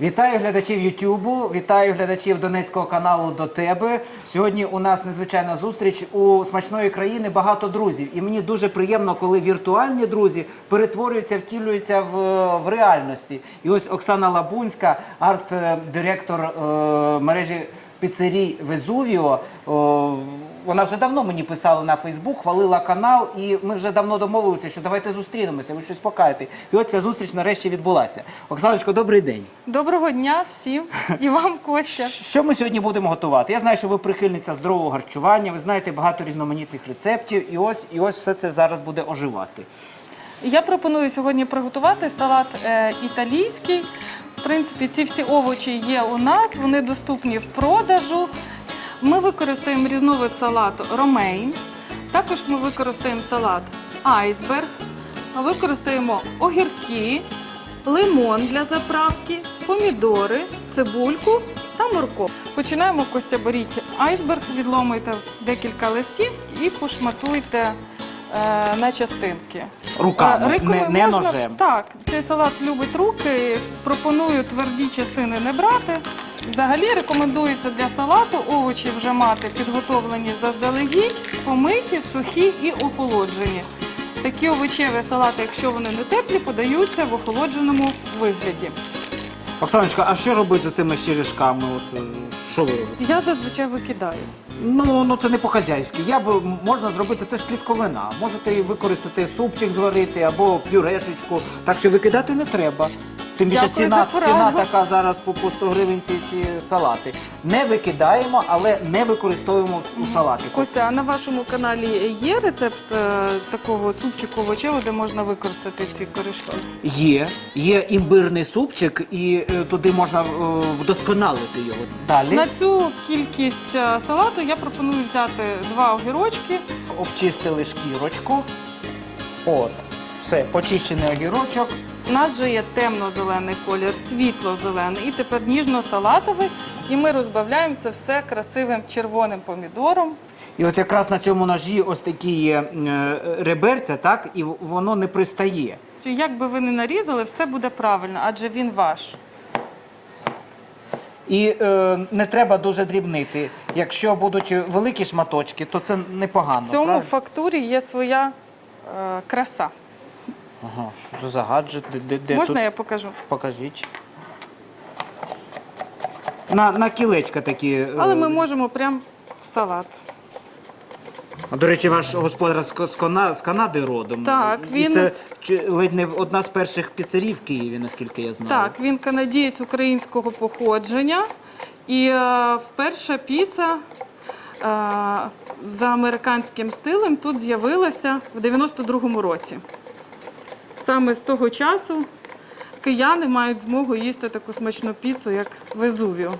Вітаю глядачів Ютубу, вітаю глядачів Донецького каналу до тебе. Сьогодні у нас незвичайна зустріч у смачної країни. Багато друзів, і мені дуже приємно, коли віртуальні друзі перетворюються, втілюються в, в реальності. І ось Оксана Лабунська, арт-директор е, мережі піцерій Везувіо. О, вона вже давно мені писала на Фейсбук, хвалила канал, і ми вже давно домовилися, що давайте зустрінемося, ви щось покажете. І ось ця зустріч нарешті відбулася. Оксаночко, добрий день. Доброго дня всім і вам, Костя. Що ми сьогодні будемо готувати? Я знаю, що ви прихильниця здорового харчування, ви знаєте багато різноманітних рецептів, і ось, і ось все це зараз буде оживати. Я пропоную сьогодні приготувати салат е, італійський. В принципі, ці всі овочі є у нас, вони доступні в продажу. Ми використаємо різновид салату ромейн. Також ми використаємо салат айсберг, використаємо огірки, лимон для заправки, помідори, цибульку та морков. Починаємо костяберіть айсберг, відломуйте декілька листів і пошматуйте е, на частинки. Руками, Е, не- не можна- ножем. Так, цей салат любить руки. Пропоную тверді частини не брати. Взагалі рекомендується для салату овочі вже мати підготовлені заздалегідь, помиті, сухі і охолоджені. Такі овочеві салати, якщо вони не теплі, подаються в охолодженому вигляді. Оксаночка, а що робити з цими щирішками? От, е, що ви робите? Я зазвичай викидаю. Ну, ну це не по-хазяйськи. Я б можна зробити це ж клітковина. Можете і використати супчик зварити або пюрешечку. Так що викидати не треба. Тим більше Дякую ціна, за ціна пораду. така зараз по, по 100 гривень ці, ці салати. Не викидаємо, але не використовуємо у салаті. Костя, а на вашому каналі є рецепт е, такого супчику овочевого, де можна використати ці корішки? Є, є імбирний супчик, і е, туди можна е, вдосконалити його. Далі На цю кількість е, салату я пропоную взяти два огірочки. обчистили шкірочку. От, все, почищений огірочок. У нас вже є темно-зелений колір, світло-зелений і тепер ніжно-салатовий. І ми розбавляємо це все красивим червоним помідором. І от якраз на цьому ножі ось такі є е, реберця, так, і воно не пристає. Чи як би ви не нарізали, все буде правильно, адже він ваш. І е, не треба дуже дрібнити. Якщо будуть великі шматочки, то це непогано. В цьому правильно? фактурі є своя е, краса. Ага, що це за гаджет? Де, де, де Можна тут? я покажу? Покажіть. На, на кілечка такі. е, Але ми можемо прям в салат. А, До речі, ваш господар з, Ко- з, Кона- з Канади родом. Так, І він- це чи- ледь не одна з перших піцерій в Києві, наскільки я знаю. Так, він канадієць українського походження. І е, вперше піца е, за американським стилем тут з'явилася в 92-му році. Саме з того часу кияни мають змогу їсти таку смачну піцу, як Везувіо.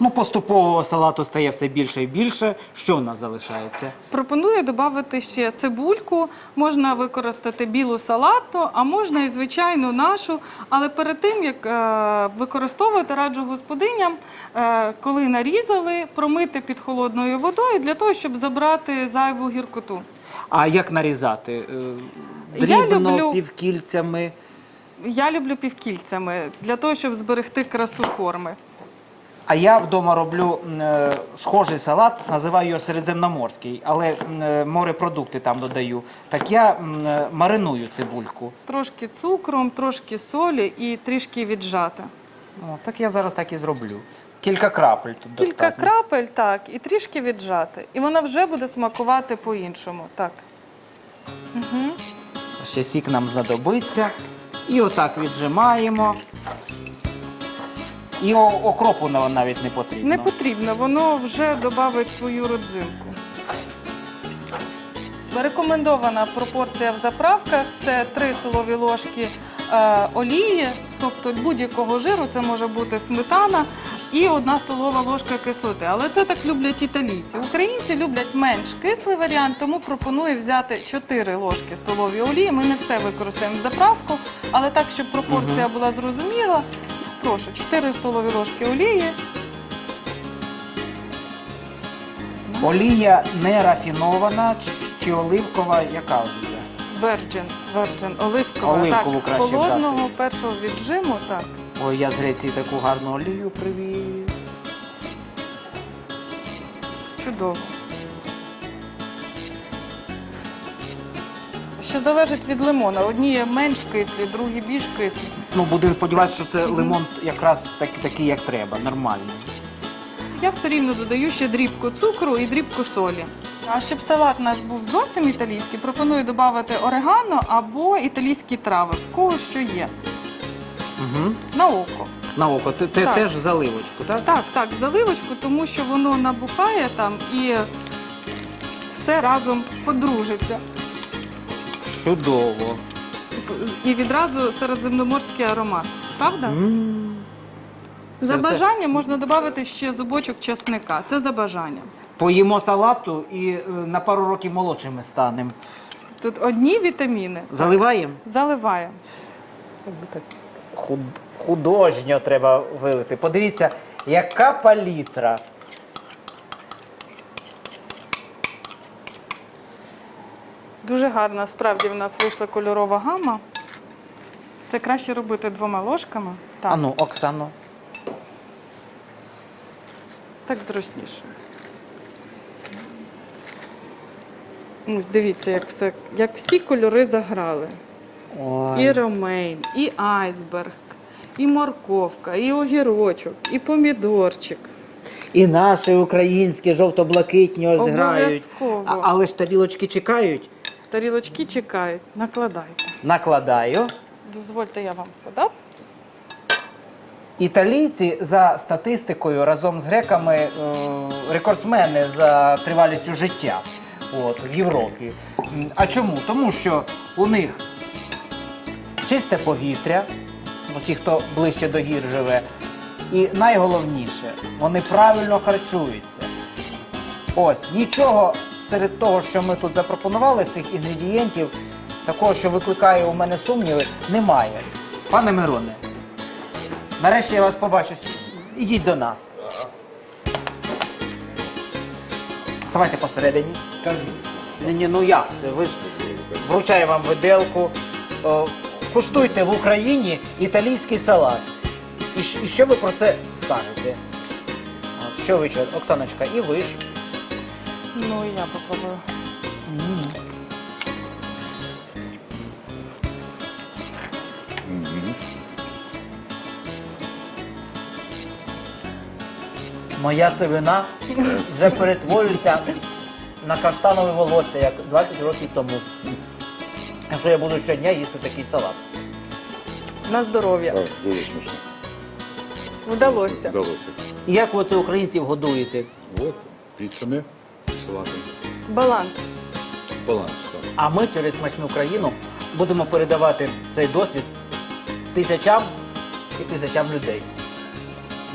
Ну, поступово салату стає все більше і більше. Що в нас залишається? Пропоную додати ще цибульку. Можна використати білу салатну, а можна і звичайну нашу. Але перед тим як е, використовувати, раджу господиням, е, коли нарізали, промити під холодною водою для того, щоб забрати зайву гіркоту. А як нарізати? Е, Я Дрібно, люблю- півкільцями. Я люблю півкільцями для того, щоб зберегти красу форми. А я вдома роблю е, схожий салат, називаю його середземноморський, але е, морепродукти там додаю. Так я е, мариную цибульку. Трошки цукром, трошки солі і трішки віджати. О, так я зараз так і зроблю. Кілька крапель тут Кілька достатньо. крапель, так, і трішки віджати. І вона вже буде смакувати по-іншому. Так. Ще сік нам знадобиться. І отак віджимаємо. І о- окропу на- навіть не потрібно. Не потрібно, воно вже додавить свою родзинку. Рекомендована пропорція в заправках це 3 столові ложки е, олії, тобто будь-якого жиру, це може бути сметана і 1 столова ложка кислоти. Але це так люблять італійці. Українці люблять менш кислий варіант, тому пропоную взяти 4 ложки столові олії. Ми не все використаємо в заправку, але так, щоб пропорція була зрозуміла. Прошу, 4 столові ложки олії. Олія не рафінована чи, чи оливкова, яка олія? Virgin, Virgin, оливкова. Оливкову так, краще холодного взяти. першого віджиму, так. Ой, я з Греції таку гарну олію привіз. Чудово. Ще залежить від лимона. Одні є менш кислі, другі більш кислі. Ну, будемо сподіватися, що це лимон якраз так, такий, як треба, нормальний. Я все рівно додаю ще дрібку цукру і дрібку солі. А щоб салат наш був зовсім італійський, пропоную додати орегано або італійські трави, в кого що є. Угу. На око. На око, ти, ти Так. теж заливочку, так? Так, так, заливочку, тому що воно набухає там і все разом подружиться. Чудово. І відразу середземноморський аромат. Правда? М. За Це- це- бажанням можна додати ще зубочок часника. Це за бажанням. Поїмо салату і е, на пару років молодшими станемо. Тут одні вітаміни. Заливаємо? Заливаємо. Худ... Художньо треба вилити. Подивіться, яка палітра. Дуже гарна, справді в нас вийшла кольорова гама. Це краще робити двома ложками. Так, Ану, Оксано. Так зручніше. Ось дивіться, як, все, як всі кольори заграли. Ой. І ромейн, і айсберг, і морковка, і огірочок, і помідорчик. І наші українські жовто-блакитні ось грають. Обов'язково. А, але ж тарілочки чекають. Тарілочки чекають, накладайте. Накладаю. Дозвольте, я вам подам. Італійці за статистикою разом з греками е, рекордсмени за тривалістю життя в Європі. А чому? Тому що у них чисте повітря, ну, ті, хто ближче до гір живе, і найголовніше, вони правильно харчуються. Ось нічого серед того, що ми тут запропонували, з цих інгредієнтів, такого, що викликає у мене сумніви, немає. Пане Мироне, нарешті я вас побачу. Ідіть до нас. Ставайте посередині. Ні, ні, ну як це? Ви ж вручаю вам виделку. О, куштуйте в Україні італійський салат. І, щ- і що ви про це скажете? От, Що ви що, Оксаночка, і ви ж. Ну, і я попробую. Моя сивина вже перетворюється на каштанове волосся, як 20 років тому. Якщо я буду щодня їсти такий салат. На здоров'я. Так, дуже смачно. Вдалося. Вдалося. І як ви це українців годуєте? От, піцами, салатом. Баланс. Баланс. Так. А ми через смачну країну будемо передавати цей досвід тисячам і тисячам людей.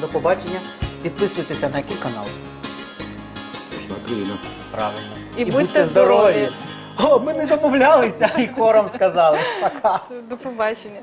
До побачення. Підписуйтеся на який канал. Правильно. І будьте здорові. О, ми не домовлялися і хором сказали. Пока. До побачення.